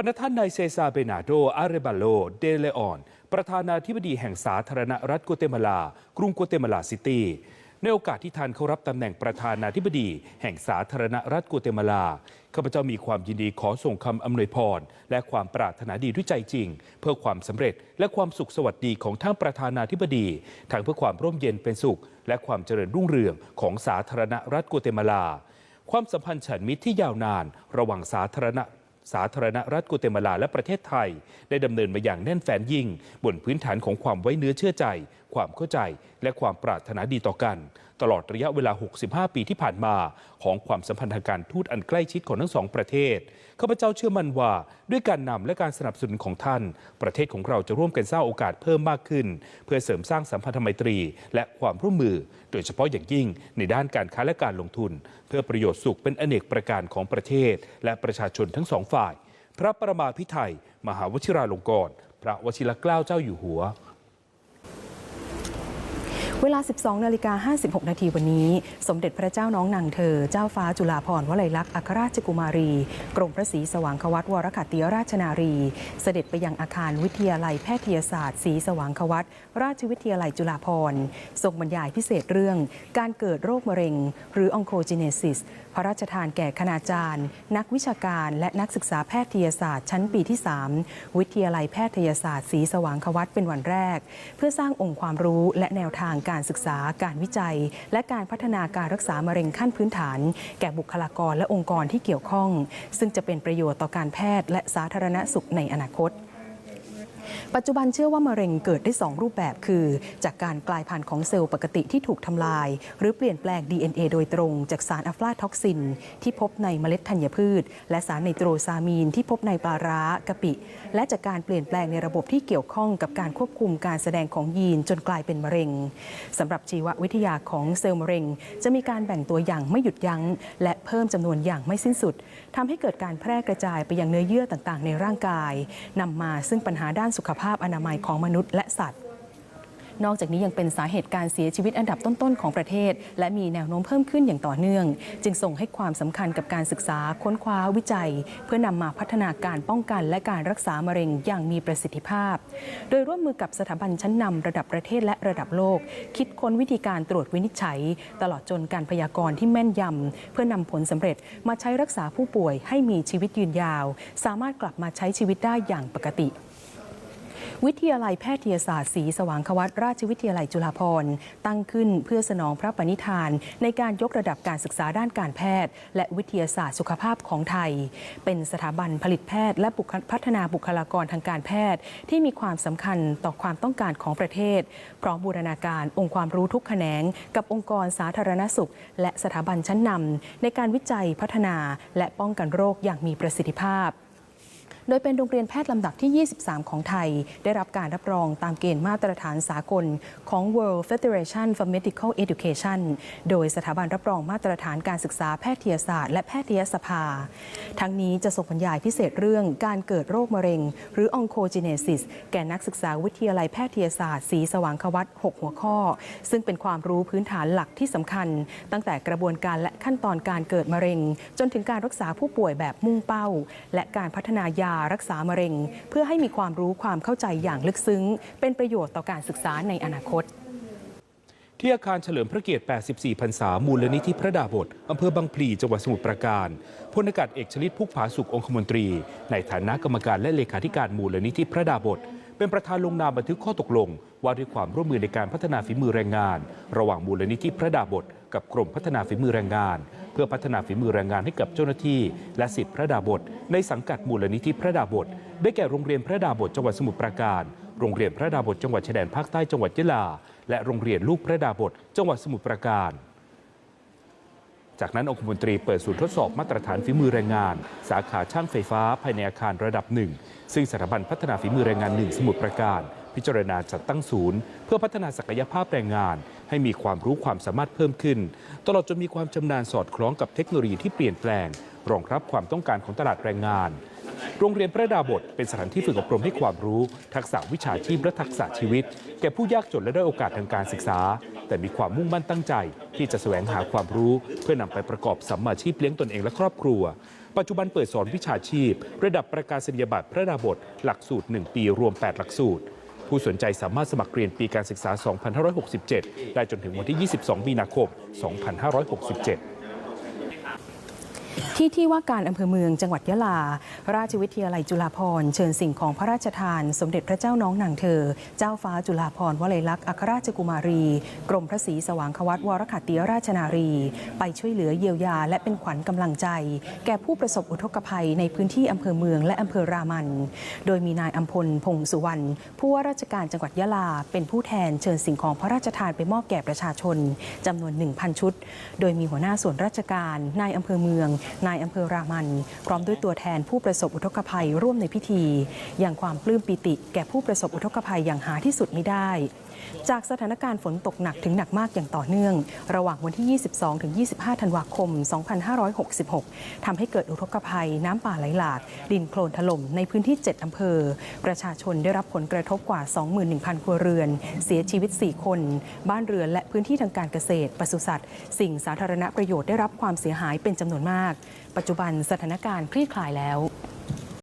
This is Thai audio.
พนักท่านนายเซซาเบนาโด อาเรบาโล เดเลออน ประธานาธิบดีแห่งสาธารณรัฐกัวเตมาลา กรุงกัวเตมาลาซิตี้ ในโอกาสที่ท่านเข้ารับตำแหน่งประธานาธิบดีแห่งสาธารณรัฐกัวเตมาลา ข้าพเจ้ามีความยินดีขอส่งคำอำนวยพร และความปรารถนาดีด้วยใจจริง เพื่อความสำเร็จและความสุขสวัสดีของท่านประธานาธิบดีทั้งเพื่อความร่มเย็นเป็นสุข และความเจริญรุ่งเรืองของสาธารณรัฐกัวเตมาลาความสัมพันธ์ฉันมิตรที่ยาวนาน ระหว่างสาธารณ สาธารณรัฐกัวเตมาลาและประเทศไทย ได้ดำเนินมาอย่างแน่นแฟนยิ่ง บนพื้นฐานของความไว้เนื้อเชื่อใจ ความเข้าใจ และความปรารถนาดีต่อกัน ตลอดระยะเวลา 65 ปีที่ผ่านมา ของความสัมพันธ์ทางการทูตอันใกล้ชิดของทั้งสองประเทศข้าพเจ้าเชื่อมั่นว่า ด้วยการนำและการสนับสนุนของท่าน ประเทศของเราจะร่วมกันสร้างโอกาสเพิ่มมากขึ้น เพื่อเสริมสร้างสัมพันธไมตรี และความร่วมมือ โดยเฉพาะอย่างยิ่งในด้านการค้าและการลงทุน เพื่อประโยชน์สุขเป็นอเนกประการของประเทศ และประชาชนทั้งสองฝ่าย พระประมาพิไทยมหาวชิราลงกรณ์พระวชิรเกล้าเจ้าอยู่หัว เวลา 12 นาฬิกา 56 นาทีวันนี้ สมเด็จพระเจ้าน้องนางเธอ เจ้าฟ้าจุฬาภรณ์วลัยลักษณ์อัครราชกุมารี กรมพระศรีสว่างควัตวรคติยราชนารี เสด็จไปยังอาคารวิทยาลัยแพทยศาสตร์ศรีสว่างควัตราชวิทยาลัยจุฬาภรณ์ทรงบรรยายพิเศษเรื่อง การเกิดโรคมะเร็ง หรือองโคจิเนซิส พระราชทานแก่คณาจารย์ นักวิชาการและนักศึกษาแพทยศาสตร์ ชั้นปีที่ 3 วิทยาลัยแพทยศาสตร์ศรีสว่างควัตเป็นวันแรก เพื่อสร้างองค์ความรู้และแนวทางการศึกษา การวิจัย และการพัฒนาการรักษามะเร็งขั้นพื้นฐาน แก่บุคลากรและองค์กรที่เกี่ยวข้อง ซึ่งจะเป็นประโยชน์ต่อการแพทย์และสาธารณสุขในอนาคต ปัจจุบันเชื่อว่ามะเร็งเกิดได้ 2 รูปแบบคือ จากการกลายพันธุ์ของเซลล์ปกติที่ถูกทำลาย หรือเปลี่ยนแปลง DNA โดยตรงจากสารอะฟลาท็อกซิน ที่พบในเมล็ดธัญพืช และสารไนโตรซามีนที่พบในปลาร้ากะปิ และจากการเปลี่ยนแปลงในระบบที่เกี่ยวข้องกับการควบคุมการแสดงของยีนจนกลายเป็นมะเร็งสำหรับชีววิทยาของเซลล์มะเร็ง จะมีการแบ่งตัวอย่างไม่หยุดยั้ง และเพิ่มจำนวนอย่างไม่สิ้นสุดทำให้เกิดการแพร่กระจายไปยังเนื้อเยื่อต่างๆ ในร่างกายนำมาซึ่งปัญหาด้านสุขภาพอนามัยของมนุษย์และสัตว์นอกจากนี้ยังเป็นสาเหตุการเสียชีวิตอันดับต้น ๆ ของประเทศ และมีแนวโน้มเพิ่มขึ้นอย่างต่อเนื่อง จึงส่งให้ความสำคัญกับการศึกษาค้นคว้าวิจัย เพื่อนำมาพัฒนาการป้องกันและการรักษามะเร็งอย่างมีประสิทธิภาพ โดยร่วมมือกับสถาบันชั้นนำระดับประเทศและระดับโลก คิดค้นวิธีการตรวจวินิจฉัย ตลอดจนการพยากรณ์ที่แม่นยำเพื่อนำผลสำเร็จมาใช้รักษาผู้ป่วยให้มีชีวิตยืนยาว สามารถกลับมาใช้ชีวิตได้อย่างปกติ วิทยาลัยแพทยศาสตร์ศรีสว่างควัตราชวิทยาลัยจุฬาภรณ์ตั้งขึ้นเพื่อสนองพระปณิธาน ในการยกระดับการศึกษาด้านการแพทย์ และวิทยาศาสตร์สุขภาพของไทย เป็นสถาบันผลิตแพทย์ และพัฒนาบุคลากรทางการแพทย์ ที่มีความสำคัญต่อความต้องการของประเทศ พร้อมบูรณาการองค์ความรู้ทุกแขนง กับองค์กรสาธารณสุข และสถาบันชั้นนำในการวิจัยพัฒนาและป้องกันโรคอย่างมีประสิทธิภาพ โดยเป็นโรงเรียนแพทย์ลำดับที่ 23 ของไทย ได้รับการรับรองตามเกณฑ์มาตรฐานสากลของ World Federation for Medical Education โดยสถาบันรับรองมาตรฐานการศึกษาแพทยศาสตร์และแพทยสภา ทั้งนี้จะส่งบรรยายพิเศษเรื่องการเกิดโรคมะเร็ง หรือ Oncogenesis แก่นักศึกษาวิทยาลัยแพทยศาสตร์ศรีสว่างควัต6หัวข้อ ซึ่งเป็นความรู้พื้นฐานหลักที่สำคัญ ตั้งแต่กระบวนการและขั้นตอนการเกิดมะเร็ง จนถึงการรักษาผู้ป่วยแบบมุ่งเป้า และการพัฒนายารักษามะเร็ง เพื่อให้มีความรู้ความเข้าใจอย่างลึกซึ้ง เป็นประโยชน์ต่อการศึกษาในอนาคต ที่อาคารเฉลิมพระเกียรติ 84 พรรษา มูลนิธิพระดาบทอำเภอบางพลีจังหวัดสมุทรปราการพลอากาศเอกชลิตพุกผาสุของคมนตรี ในฐานะกรรมการและเลขาธิการมูลนิธิพระดาบทเป็นประธานลงนามบันทึกข้อตกลง ว่าด้วยความร่วมมือในการพัฒนาฝีมือแรงงาน ระหว่างมูลนิธิพระดาบทกับกรมพัฒนาฝีมือแรงงาน พื่อพัฒนาฝีมือแรงงานให้กับเจ้าหน้าที่ และสิทธิพระดาบท ในสังกัดมูลนิธิพระดาบท ได้แก่โรงเรียนพระดาบทจังหวัดสมุทรปราการ โรงเรียนพระดาบทจังหวัดชายแดนภาคใต้จังหวัดยะลา และโรงเรียนลูกพระดาบทจังหวัดสมุทรปราการจากนั้นองคมนตรีเปิดศูนย์ทดสอบมาตรฐานฝีมือแรงงาน สาขาช่างไฟฟ้าภายในอาคารระดับหนึ่งซึ่งสถาบันพัฒนาฝีมือแรงงานหนึ่งสมุทรปราการ พิจารณาจัดตั้งศูนย์ เพื่อพัฒนาศักยภาพแรงงาน ให้มีความรู้ความสามารถเพิ่มขึ้น ตลอดจนมีความชำนาญสอดคล้องกับเทคโนโลยีที่เปลี่ยนแปลง รองรับความต้องการของตลาดแรงงาน โรงเรียนพระดาบทเป็นสถานที่ฝึกอบรมให้ความรู้ ทักษะวิชาชีพและทักษะชีวิต แก่ผู้ยากจนและได้อยโอกาสทางการศึกษา แต่มีความมุ่งมั่นตั้งใจ ที่จะแสวงหาความรู้ เพื่อนำไปประกอบสัมมาชีพเลี้ยงตนเองและครอบครัวปัจจุบันเปิดสอนวิชาชีพ ระดับประกาศนียบัตรพระดาบท หลักสูตร 1 ปีรวม 8 หลักสูตร ผู้สนใจสามารถสมัครเรียนปีการศึกษา 2567 ได้จนถึงวันที่ 22 มีนาคม 2567 ที่ที่ว่าการอำเภอเมืองจังหวัดยะลา ราชวิทยาลัยจุฬาภรณ์เชิญสิ่งของพระราชทาน สมเด็จพระเจ้าน้องนางเธอ เจ้าฟ้าจุฬาภรณ์วลัยลักษณ์อัครราชกุมารี กรมพระศรีสว่างควัตวรขัตติยราชนารี ไปช่วยเหลือเยียวยา และเป็นขวัญกำลังใจ แก่ผู้ประสบอุทกภัยในพื้นที่อำเภอเมืองและอำเภอรามัน โดยมีนายอัมพลพงษ์สุวรรณผู้ว่าราชการจังหวัดยะลา เป็นผู้แทนเชิญสิ่งของพระราชทานไปมอบแก่ประชาชนจำนวน 1,000 ชุด โดยมีหัวหน้าส่วนราชการนายอำเภอเมืองนายอำเภอรามันพร้อมด้วยตัวแทนผู้ประสบอุทกภัยร่วมในพิธี อย่างความปลื้มปิติ แก่ผู้ประสบอุทกภัยอย่างหาที่สุดไม่ได้ จากสถานการณ์ฝนตกหนักถึงหนักมากอย่างต่อเนื่อง ระหว่างวันที่ 22 ถึง 25 ธันวาคม 2566ทำให้เกิดอุทกภัยน้ำป่าไหลหลาก ดินโคลนถล่มในพื้นที่ 7อำเภอ ประชาชนได้รับผลกระทบกว่า 21,000 ครัวเรือน เสียชีวิต 4 คน บ้านเรือนและพื้นที่ทางการเกษตรปศุสัตว์ สิ่งสาธารณประโยชน์ได้รับความเสียหายเป็นจำนวนมากปัจจุบันสถานการณ์คลี่คลายแล้ว